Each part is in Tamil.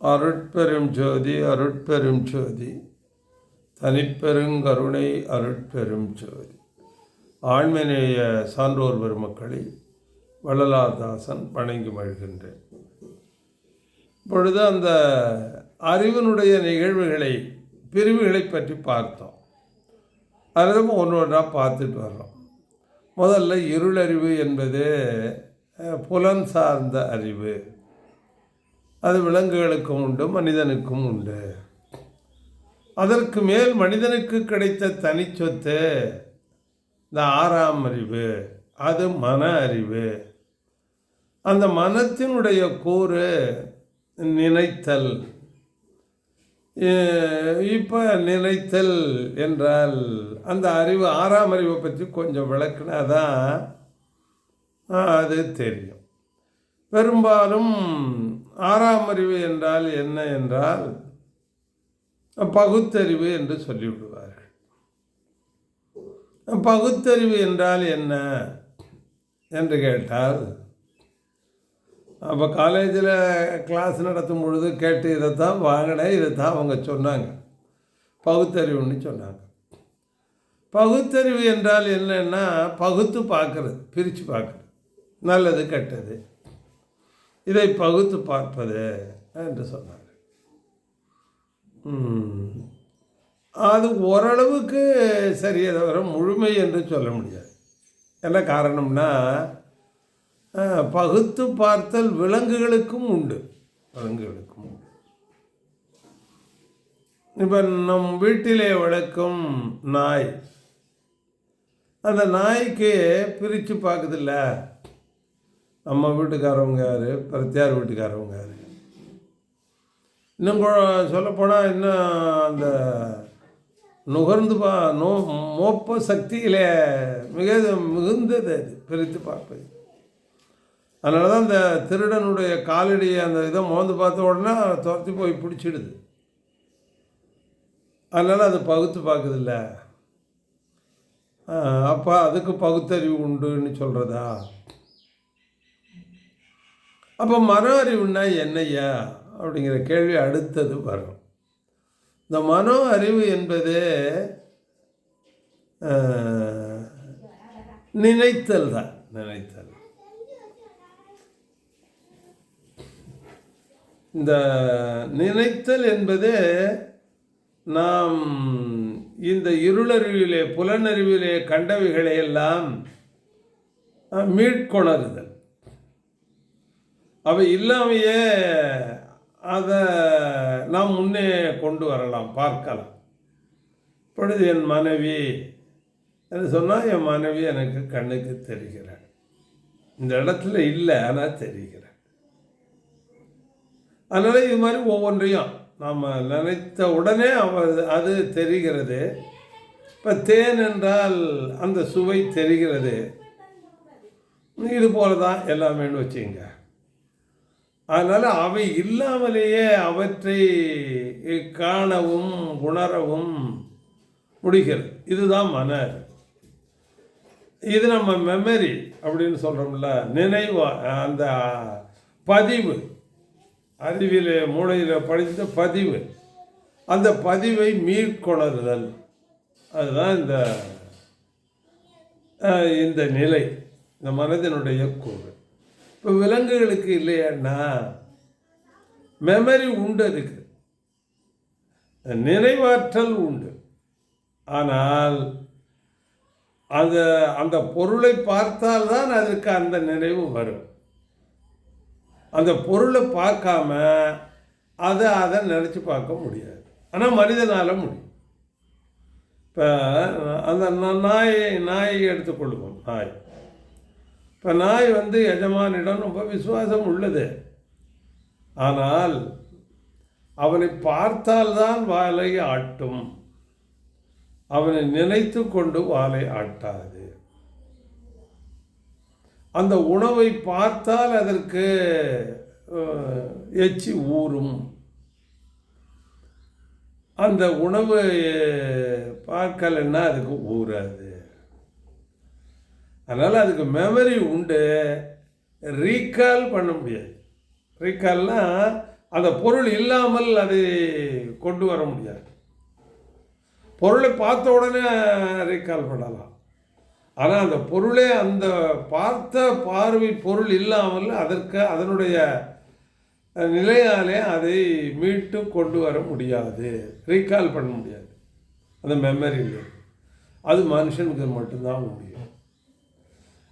அருட்பெரும் ஜோதி அருட்பெரும் ஜோதி. தனிப்பெருங்கருணை அருட்பெரும் ஜோதி. ஆண்மநேய சான்றோர் பெருமக்களை வள்ளலாதாசன் வணங்கி மகிழ்கின்றேன். இப்பொழுது அந்த அறிவினுடைய நிகழ்வுகளை பிரிவுகளை பற்றி பார்த்தோம். அதில் ஒன்று ஒன்றா பார்த்துட்டு வர்றோம். முதல்ல இருளறிவு என்பது புலன் சார்ந்த அறிவு. அது விலங்குகளுக்கும் உண்டு மனிதனுக்கும் உண்டு. அதற்கு மேல் மனிதனுக்கு கிடைத்த தனிச்சொத்து இந்த ஆறாம் அறிவு அது மன அறிவு. அந்த மனத்தினுடைய கூறு நினைத்தல். இப்போ நினைத்தல் என்றால் அந்த அறிவு ஆறாம் அறிவை பற்றி கொஞ்சம் விளக்குனா தான் அது தெரியும். பெரும்பாலும் ஆறாம் அறிவு என்றால் என்ன என்றால் பகுத்தறிவு என்று சொல்லிவிடுவார்கள். பகுத்தறிவு என்றால் என்ன என்று கேட்டால் அப்போ காலேஜில் கிளாஸ் நடத்தும் பொழுது கேட்டு இதைத்தான் வாங்கினேன் இதைத்தான் அவங்க சொன்னாங்க. பகுத்தறிவுன்னு சொன்னாங்க. பகுத்தறிவு என்றால் என்னன்னா பகுத்து பார்க்குறது பிரித்து பார்க்குறது. நல்லது கெட்டது. இதை பகுத்து பார்ப்பது என்று சொன்னார் அது ஓரளவுக்கு சரியை தவிர முழுமை என்று சொல்ல முடியாது. என்ன காரணம்னா பகுத்து பார்த்தல் விலங்குகளுக்கும் உண்டு. விலங்குகளுக்கும் உண்டு. இப்போ நம் வீட்டிலே வளர்க்கும் நாய் அந்த நாய்க்கு பிரித்து பார்க்குதில்ல? நம்ம வீட்டுக்காரவங்க யார்? பிரத்தியார் வீட்டுக்காரவங்க யார்? இன்னும் சொல்லப்போனால் இன்னும் அந்த நுகர்ந்து பா நோ மோப்ப சக்திகளே மிக மிகுந்தது அது பிரித்து பார்ப்பது. அதனால தான் அந்த திருடனுடைய காலடியை அந்த இதை மோந்து பார்த்த உடனே துரத்தி போய் பிடிச்சிடுது. அதனால் அது பகுத்து பார்க்குதில்ல. அப்போ அதுக்கு பகுத்தறிவு உண்டுன்னு சொல்கிறதா அப்போ மன அறிவுன்னா என்னய்யா? அப்படிங்கிற கேள்வி அடுத்தது வரும். இந்த மனோ அறிவு என்பது நினைத்தல் தான். நினைத்தல். இந்த நினைத்தல் என்பது நாம் இந்த இருளறிவிலே புலனறிவிலே கண்டவைகளை எல்லாம் மீட்கொணருதல். அவை இல்லாமையே அதை நாம் முன்னே கொண்டு வரலாம் பார்க்கலாம். இப்பொழுது என் மனைவி என்று சொன்னால் என் மனைவி எனக்கு கண்ணுக்கு தெரிகிறாள். இந்த இடத்துல இல்லை ஆனால் தெரிகிறாள். அதனால் இது மாதிரி ஒவ்வொன்றையும் நாம் நினைத்த உடனே அவ அது தெரிகிறது. இப்போ தேன் என்றால் அந்த சுவை தெரிகிறது. இது போல தான் எல்லாமேன்னு வச்சுங்க அதனால் அவை இல்லாமலேயே அவற்றை காணவும் உணரவும் முடிகிறது. இதுதான் மன இது நம்ம மெமரி அப்படின்னு சொல்கிறோம்ல நினைவு அந்த பதிவு. அறிவியல் மூளையில் படித்த பதிவு. அந்த பதிவை மீட்கொணருதல் அதுதான் இந்த இந்த நிலை. இந்த மனதினுடைய கூறு. இப்போ விலங்குகளுக்கு இல்லையான்னா மெமரி உண்டு அதுக்கு. நினைவாற்றல் உண்டு. ஆனால் அந்த அந்த பொருளை பார்த்தால்தான் அதுக்கு அந்த நினைவு வரும். அந்த பொருளை பார்க்காம அதை அதை நினச்சி பார்க்க முடியாது. ஆனால் மனிதனால் முடியும். இப்போ அந்த நாயை நாயை எடுத்துக்கொள்வோம். நாய். இப்போ நாய் வந்து எஜமானிடம் ரொம்ப விசுவாசம் உள்ளது. ஆனால் அவனை பார்த்தால்தான் வாலை ஆட்டும். அவனை நினைத்து கொண்டு வாலை ஆட்டாது. அந்த உணவை பார்த்தால் அதற்கு எச்சி ஊறும். அந்த உணவு பார்க்கலைன்னா அதுக்கு ஊறாது. அதனால் அதுக்கு மெமரி உண்டு. ரீகால் பண்ண முடியாது. ரீகால்னால் அந்த பொருள் இல்லாமல் அதை கொண்டு வர முடியாது. பொருளை பார்த்த உடனே ரீகால் பண்ணலாம். ஆனால் அந்த பொருளே அந்த பார்த்த பார்வை பொருள் இல்லாமல் அதற்கு அதனுடைய நிலையாலே அதை மீட்டு கொண்டு வர முடியாது. ரீகால் பண்ண முடியாது. அந்த மெமரியில் அது மனுஷனுக்கு மட்டும்தான் முடியும்.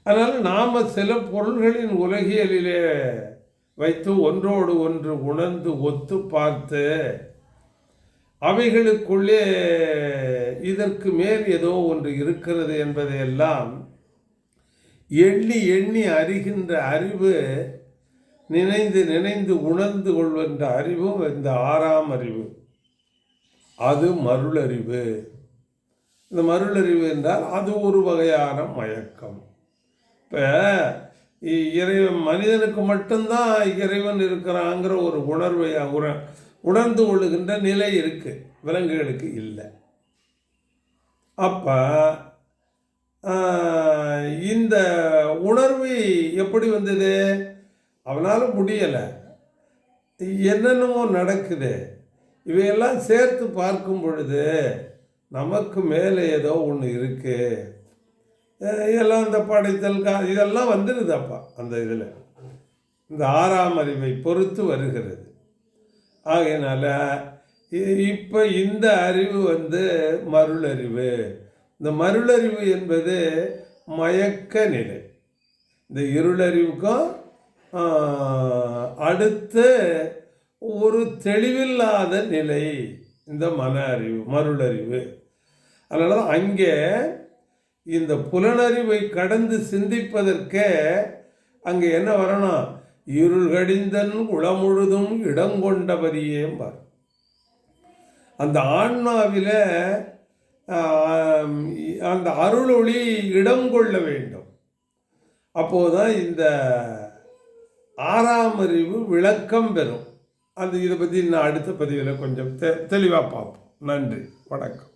அதனால் நாம் சில பொருள்களின் உலகியலிலே வைத்து ஒன்றோடு ஒன்று உணர்ந்து ஒத்து பார்த்து அவைகளுக்குள்ளே இதற்கு மேல் ஏதோ ஒன்று இருக்கிறது என்பதையெல்லாம் எண்ணி எண்ணி அறிகின்ற அறிவு நினைந்து நினைந்து உணர்ந்து கொள்கின்ற அறிவும் இந்த ஆறாம் அறிவு. அது மருளறிவு. இந்த மருளறிவு என்றால் அது ஒரு வகையான மயக்கம். இப்போ இறைவன் மனிதனுக்கு மட்டும்தான் இறைவன் இருக்கிறாங்கிற ஒரு உணர்வை உண உணர்ந்து கொள்ளுகின்ற நிலை இருக்குது விலங்குகளுக்கு இல்லை. அப்போ இந்த உணர்வு எப்படி வந்தது? அவனால் முடியலை. என்னென்னமோ நடக்குது. இவையெல்லாம் சேர்த்து பார்க்கும் பொழுது நமக்கு மேலே ஏதோ ஒன்று இருக்குது எல்லாம் இந்த படைத்தல் கா இதெல்லாம் வந்துடுது அப்பா அந்த இதில். இந்த ஆறாம் அறிவை பொறுத்து வருகிறது. ஆகையினால இப்போ இந்த அறிவு வந்து மருளறிவு. இந்த மருளறிவு என்பது மயக்க நிலை. இந்த இருளறிவுக்கும் அடுத்து ஒரு தெளிவில்லாத நிலை. இந்த மன அறிவு மருளறிவு. அதனால தான் அங்கே இந்த புலனறிவை கடந்து சிந்திப்பதற்கே அங்கே என்ன வரணும்? இருள் கடிந்தன் உளமுழுதும் இடங்கொண்டபதியேம்பார் அந்த ஆன்மாவில் அந்த அருளொளி இடம் கொள்ள வேண்டும். அப்போதான் இந்த ஆறாம் அறிவு விளக்கம் பெறும். அந்த இதை பற்றி நான் அடுத்த பதிவில் கொஞ்சம் தெ தெளிவாக பார்ப்போம். நன்றி. வணக்கம்.